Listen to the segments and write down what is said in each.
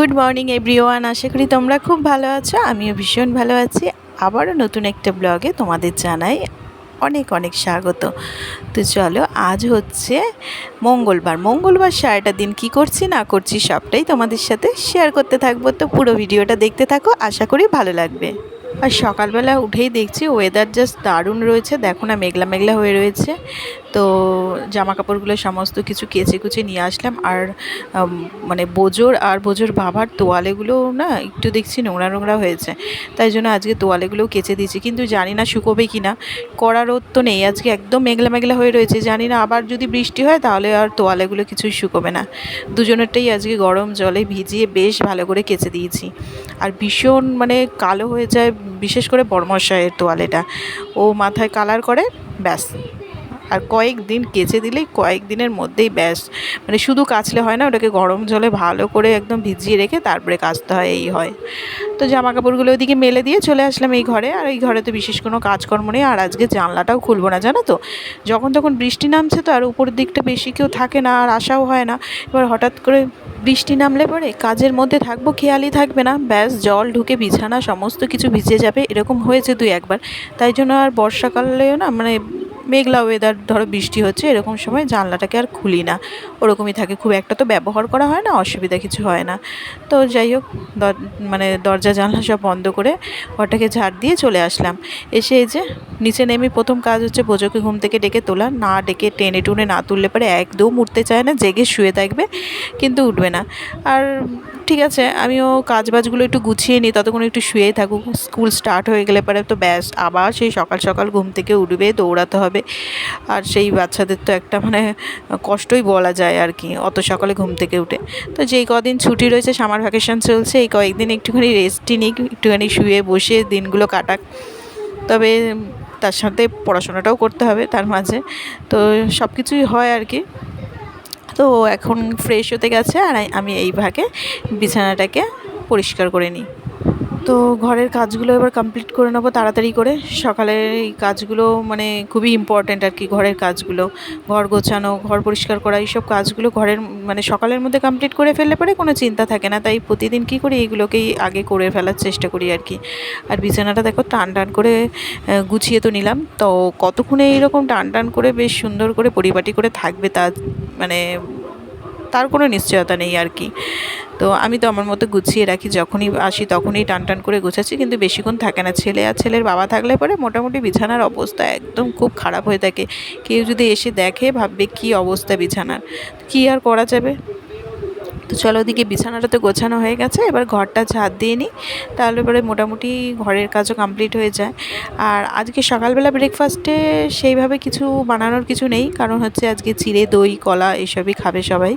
Good morning everyone, আশা করি তোমরা খুব ভালো আছো। আমিও ভীষণ ভালো আছি। আবারও নতুন একটা ব্লগে তোমাদের জানাই অনেক অনেক স্বাগত। তো চলো, আজ হচ্ছে মঙ্গলবার। মঙ্গলবার সারাটা দিন কি করছি, না করছি সবটাই তোমাদের সাথে শেয়ার করতে থাকব। তো পুরো ভিডিওটা দেখতে থাকো, আশা করি ভালো লাগবে। আর সকালবেলা উঠেই দেখছি ওয়েদার জাস্ট দারুণ রয়েছে। দেখো না, মেঘলা মেঘলা হয়ে রয়েছে। তো জামা কাপড়গুলো সমস্ত কিছু কেচে কুচে নিয়ে আসলাম। আর মানে বোজোর আর বোজোর বাবার তোয়ালেগুলো না একটু দেখছি নোংরা নোংরা হয়েছে। তাই জন্য আজকে তোয়ালেগুলোও কেচে দিয়েছি। কিন্তু জানি না শুকোবে কি না। কড়া রোদ তো নেই। আজকে একদম মেঘলা মেঘলা হয়ে রয়েছে। জানি না আবার যদি বৃষ্টি হয় তাহলে আর তোয়ালেগুলো কিছুই শুকোবে না। দুজনেরটাই আজকে গরম জলে ভিজিয়ে বেশ ভালো করে কেচে দিয়েছি। আর ভীষণ মানে কালো হয়ে যায়, বিশেষ করে বড়মশাইয়ের তোয়ালেটা। ও মাথায় কালার করে, ব্যাস। আর কয়েকদিন কেচে দিলেই কয়েকদিনের মধ্যেই ব্যাস। মানে শুধু কাচলে হয় না, ওটাকে গরম জলে ভালো করে একদম ভিজিয়ে রেখে তারপরে কাচতে হয়, এই হয়। তো জামা কাপড়গুলো ওদিকে মেলে দিয়ে চলে আসলাম এই ঘরে। আর এই ঘরে তো বিশেষ কোনো কাজকর্ম নেই, আর আজকে জানলাটাও খুলবো না, জানো তো? যখন তখন বৃষ্টি নামছে তো আর উপরের দিকটা বেশি কেউ থাকে না, আর আসাও হয় না। এবার হঠাৎ করে বৃষ্টি নামলে পরে কাজের মধ্যে থাকব, খেয়ালই থাকবে না। ব্যাস, জল ঢুকে বিছানা, সমস্ত কিছু ভিজে যাবে, এরকম হয়েছে দুই একবার। তাই জন্য আর বর্ষাকালেও না মানে মেঘলা ওয়েদার ধরো বৃষ্টি হচ্ছে, এরকম সময় জানলাটাকে আর খুলি না। ওরকমই থাকে, খুব একটা তো ব্যবহার করা হয় না, অসুবিধা কিছু হয় না। তো যাই হোক মানে দরজা, জানলা সব বন্ধ করে ঘরটাকে ঝাড় দিয়ে চলে আসলাম। এসে এই যে নিচে নেমে প্রথম কাজ হচ্ছে বোঝোকে ঘুম থেকে ডেকে তোলা। না ডেকে, টেনে টুনে না তুললে পরে, একদম উঠতে চায় না, জেগে শুয়ে থাকবে, কিন্তু উঠবে না। আর ঠিক আছে, আমিও কাজ বাজগুলো একটু গুছিয়ে নিই, ততক্ষণ একটু শুয়েই থাকুক। স্কুল স্টার্ট হয়ে গেলে পরে তো ব্যাস, আবার সেই সকাল সকাল ঘুম থেকে উঠবে, দৌড়াতে হবে। আর সেই বাচ্চাদের তো একটা মানে কষ্টই বলা যায় আর কি, অত সকালে ঘুম থেকে উঠে। তো যেই কদিন ছুটি রয়েছে সামার ভ্যাকেশন চলছে, এই কয়েকদিন একটুখানি রেস্টই নিই একটুখানি শুয়ে বসে দিনগুলো কাটাক। তবে তার সাথে পড়াশোনাটাও করতে হবে তার মাঝে। তো সব কিছুই হয় আর কি। তো এখন ফ্রেশ হতে গেছে আর আমি এই ভাগে বিছানাটাকে পরিষ্কার করে নিই। তো ঘরের কাজগুলো এবার কমপ্লিট করে নেব তাড়াতাড়ি করে। সকালের এই কাজগুলো মানে খুবই ইম্পর্ট্যান্ট আর কি, ঘরের কাজগুলো। ঘর গোছানো, ঘর পরিষ্কার করা, এইসব কাজগুলো ঘরের মানে সকালের মধ্যে কমপ্লিট করে ফেললে পরে কোনো চিন্তা থাকে না। তাই প্রতিদিন কী করি, এইগুলোকেই আগে করে ফেলার চেষ্টা করি আর কি। আর বিছানাটা দেখো টান টান করে গুছিয়ে তো নিলাম। তো কতক্ষণে এইরকম টান টান করে বেশ সুন্দর করে পরিপাটি করে থাকবে তা মানে তার কোনো নিশ্চয়তা নেই আর কি। তো আমি তো আমার মতো গুছিয়ে রাখি, যখনই আসি তখনই টান টান করে গুছাচ্ছি, কিন্তু বেশিক্ষণ থাকে না। ছেলে আর ছেলের বাবা থাকলে পরে মোটামুটি বিছানার অবস্থা একদম খুব খারাপ হয়ে থাকে। কেউ যদি এসে দেখে, ভাববে কি অবস্থা বিছানার। কি আর করা যাবে? তো চলো ওদিকে বিছানাটা তো গোছানো হয়ে গেছে, এবার ঘরটা ঝাঁট দিয়ে নিই, তাহলে পরে মোটামুটি ঘরের কাজও কমপ্লিট হয়ে যায়। আর আজকে সকালবেলা ব্রেকফাস্টে সেইভাবে কিছু বানানোর কিছু নেই, কারণ হচ্ছে আজকে চিড়ে, দই, কলা, এসবই খাবে সবাই।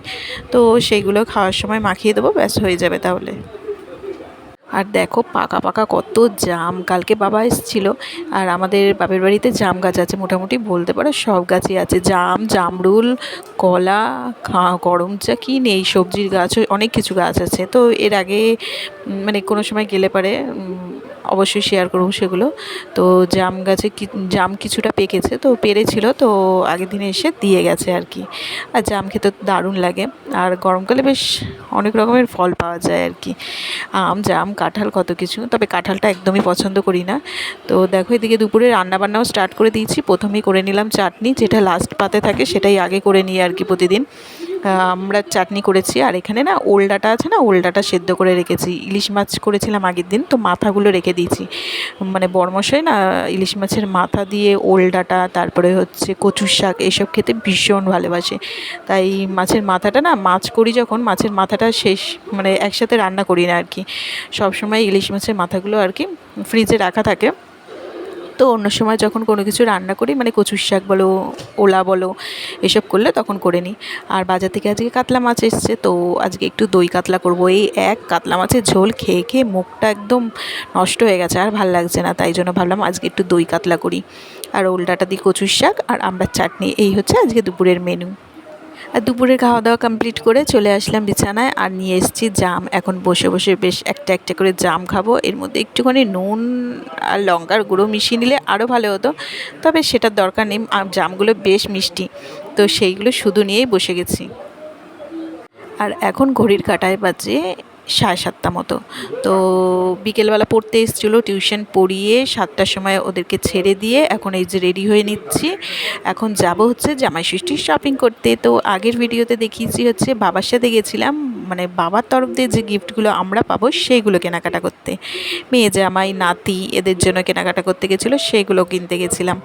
তো সেইগুলো খাওয়ার সময় মাখিয়ে দেবো, ব্যাস হয়ে যাবে তাহলে। আর দেখো পাকা পাকা কত জাম। কালকে বাবা এসেছিল আর আমাদের বাপের বাড়িতে জাম গাছ আছে, মোটামুটি বলতে পারো সব গাছই আছে। জাম, জামরুল, কলা, খা- গরম চা কী নেই সবজির গাছ, অনেক কিছু গাছ আছে। তো এর আগে মানে কোনো সময় গেলে পারে অবশ্যই শেয়ার করব সেগুলো। তো জাম গাছে জাম কিছুটা পেকেছে, তো পেরেছিল, তো আগের দিনে এসে দিয়ে গেছে আর কি। আর জাম খেতে দারুণ লাগে। আর গরমকালে বেশ অনেক রকমের ফল পাওয়া যায় আর কি। আম, জাম, কাঁঠাল কত কিছু, তবে কাঁঠালটা একদমই পছন্দ করি না। তো দেখো এদিকে দুপুরে রান্নাবান্নাও স্টার্ট করে দিয়েছি। প্রথমেই করে নিলাম চাটনি, যেটা লাস্ট পাতে থাকে সেটাই আগে করে নিই আর কি প্রতিদিন। আমরা চাটনি করেছি আর এখানে না ওলডাটা আছে না, ওলডাটা সেদ্ধ করে রেখেছি। ইলিশ মাছ করেছিলাম আগের দিন, তো মাথাগুলো রেখে দিয়েছি। মানে বরমশাই না ইলিশ মাছের মাথা দিয়ে ওলডাটা, তারপরে হচ্ছে কচুর শাক, এসব খেতে ভীষণ ভালোবাসে। তাই মাছের মাথাটা না, মাছ করি যখন, মাছের মাথাটা শেষ মানে একসাথে রান্না করি না আর কি। সবসময় ইলিশ মাছের মাথাগুলো আর কি ফ্রিজে রাখা থাকে। তো অন্য সময় যখন কোনো কিছু রান্না করি মানে কচুর শাক বলো, ওলা বলো, এসব করলে তখন করে নিই। আর বাজার থেকে আজকে কাতলা মাছ এসছে, তো আজকে একটু দই কাতলা করব। এই এক কাতলা মাছের ঝোল খেয়ে খেয়ে মুখটা একদম নষ্ট হয়ে গেছে, আর ভালো লাগছে না, তাই জন্য ভাবলাম আজকে একটু দই কাতলা করি। আর ওলডাটা দিই কচুর শাক, আর আমরা চাটনি, এই হচ্ছে আজকে দুপুরের মেনু দুপুরের খাওয়া দাওয়া কমপ্লিট করে চলে আসলাম বিছানায় আর নিয়ে এসেছি জাম। এখন বসে বসে বেশ একটা একটা করে জাম খাব। এর মধ্যে একটুখানি নুন আর লঙ্কার গুঁড়ো মিশিয়ে নিলে আরও ভালো হতো। তবে সেটার দরকার নেই, আর জামগুলো বেশ মিষ্টি। তো সেইগুলো শুধু নিয়েই বসে গেছি। আর এখন ঘড়ির কাটায় বাজে সাড়ে সাতটা মতো। তো বিকেলবেলা পড়তে এসেছিল, টিউশন পড়িয়ে সাতটার সময় ওদেরকে ছেড়ে দিয়ে এখন এই যে রেডি হয়ে নিচ্ছি। এখন যাব হচ্ছে জামাই ষষ্ঠীর শপিং করতে। তো আগের ভিডিওতে দেখিয়েছি হচ্ছে বাবার সাথে গেছিলাম মানে বাবার তরফ দিয়ে যে গিফটগুলো আমরা পাবো সেইগুলো কেনাকাটা করতে। মেয়ে জামাই নাতি এদের জন্য কেনাকাটা করতে গেছিল সেগুলো কিনতে গেছিলাম।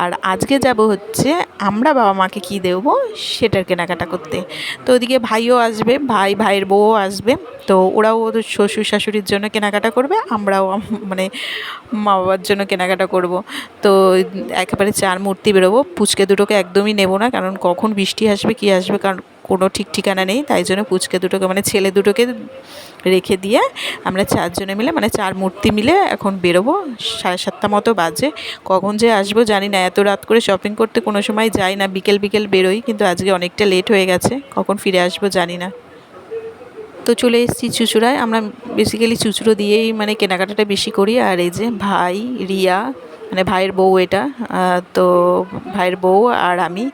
আর আজকে যাব হচ্ছে আমরা বাবা মাকে কী দেবো সেটার কেনাকাটা করতে। তো ওদিকে ভাইও আসবে, ভাই ভাইয়ের বউও আসবে। তো ওরাও ওদের শ্বশুর শাশুড়ির জন্য কেনাকাটা করবে, আমরাও মানে মা বাবার জন্য কেনাকাটা করব। তো একেবারে চার মূর্তি বেরোবো, পুচকে দুটোকে একদমই নেব না, কারণ কখন বৃষ্টি আসবে, কী আসবে, কারণ কোনো ঠিক ঠিকানা নেই, তাই জন্য পুচকে দুটোকে মানে ছেলে দুটোকে রেখে দিয়ে আমরা চারজনে মিলে মানে চার মূর্তি মিলে এখন বেরোবো। সাড়ে সাতটা মতো বাজে। কখন যে আসব জানি না, এত রাত করে শপিং করতে কোনো সময় যাই না, বিকেল বিকেল বেরোই, কিন্তু আজকে অনেকটা লেট হয়ে গেছে। কখন ফিরে আসব জানি না। তো চলে এসেছি চুচুড়ায়। আমরা বেসিক্যালি চুচুড়ো দিয়েই মানে কেনাকাটাটা বেশি করি। আর এই যে ভাই, রিয়া মানে ভাইয়ের বউ এটা তো ভাইয়ের বউ আর আমি।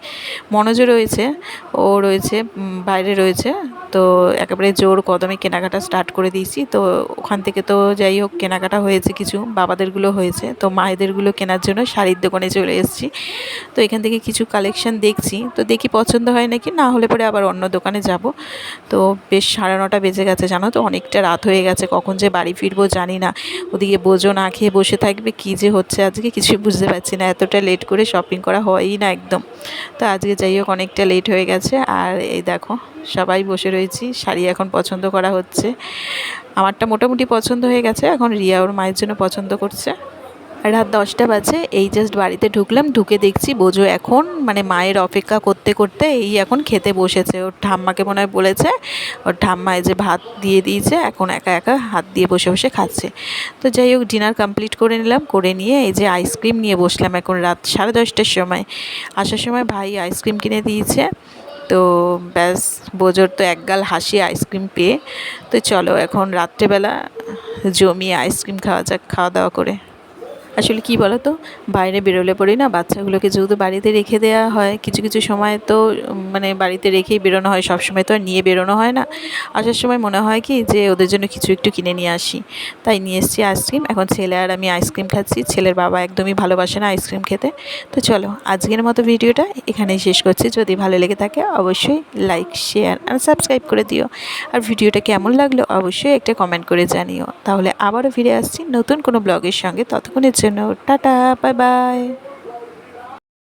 মনোজও রয়েছে, ও রয়েছে বাইরে রয়েছে। তো একেবারে জোর কদমে কেনাকাটা স্টার্ট করে দিয়েছি। তো ওখান থেকে তো যাই হোক, কেনাকাটা হয়েছে কিছু, বাবাদেরগুলো হয়েছে। তো মায়েদেরগুলো কেনার জন্য শাড়ির দোকানে চলে এসেছি। তো এখান থেকে কিছু কালেকশান দেখছি। তো দেখি পছন্দ হয় নাকি, না হলে পরে আবার অন্য দোকানে যাব। তো বেশ সাড়ে নটা বেজে গেছে, জানো তো? অনেকটা রাত হয়ে গেছে, কখন যে বাড়ি ফিরবো জানি না। ওদিকে বোঝো না খেয়ে বসে থাকবে, কী যে হচ্ছে আজকে কিছু বুঝতে পারছি না। এতটা লেট করে শপিং করা হয়ই না একদম। তো আজকে যাই হোক, অনেকটা লেট হয়ে গেছে। আর এই দেখো সবাই বসে রয়েছি। শাড়ি এখন পছন্দ করা হচ্ছে। আমারটা মোটামুটি পছন্দ হয়ে গেছে। এখন রিয়া ওর মায়ের জন্য পছন্দ করছে। রাত দশটা বাজে। এই জাস্ট বাড়িতে ঢুকলাম। ঢুকে দেখছি বোঝো এখন মানে মায়ের অপেক্ষা করতে করতে এই এখন খেতে বসেছে। ওর ঠাম্মাকে মনে হয় বলেছে, ওর ঠাম্মায় যে ভাত দিয়ে দিয়েছে, এখন একা একা হাত দিয়ে বসে বসে খাচ্ছে। তো যাই হোক ডিনার কমপ্লিট করে নিলাম। করে নিয়ে এই যে আইসক্রিম নিয়ে বসলাম এখন রাত সাড়ে দশটার সময়। আসার সময় ভাই আইসক্রিম কিনে দিয়েছে। তো ব্যাস বোঝোর তো একগাল হাসি আইসক্রিম পেয়ে। তো চলো এখন রাত্রেবেলা জমিয়ে আইসক্রিম খাওয়া যাক, খাওয়া দাওয়া করে। আসলে কি বলো তো বাইরে বেরোলে পরেই না বাচ্চাগুলোকে যেহেতু বাড়িতে রেখে দেওয়া হয়, কিছু কিছু সময় তো মানে বাড়িতে রেখেই বেরোনো হয় সব সময় তো আর নিয়ে বেরোনো হয় না। আসার সময় মনে হয় কি যে ওদের জন্য কিছু একটু কিনে নিয়ে আসি। তাই নিয়ে এসেছি আইসক্রিম। এখন ছেলে আর আমি আইসক্রিম খাচ্ছি। ছেলের বাবা একদমই ভালোবাসে না আইসক্রিম খেতে। তো চলো, আজকের মতো ভিডিওটা এখানেই শেষ করছি। যদি ভালো লেগে থাকে অবশ্যই লাইক, শেয়ার আর সাবস্ক্রাইব করে দিও। আর ভিডিওটা কেমন লাগল অবশ্যই একটা কমেন্ট করে জানিও। তাহলে আবারও ফিরে আসছি নতুন কোনো ব্লগের সঙ্গে। ততক্ষণের জন্য টাটা বাই বাই